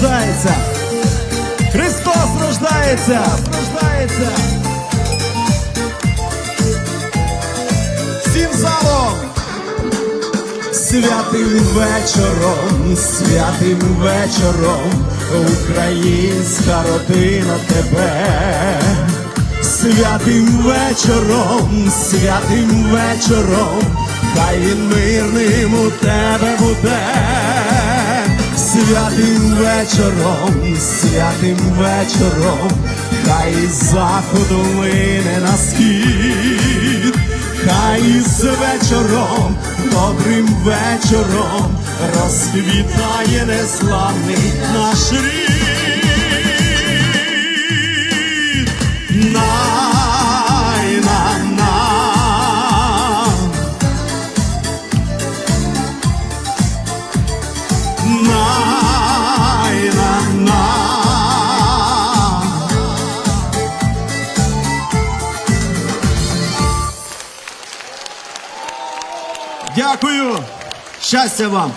рождається! Христос рождається! Рождається! Всім залом! Святим вечором, святим вечором, українська родина тебе. Святим вечором, святим вечором, хай він мирним у тебе буде. Святим вечором, святим вечором, хай із заходу мине на схід. Хай із вечором, добрим вечором розквітає неславний наш рід. Дякую. Щастя вам.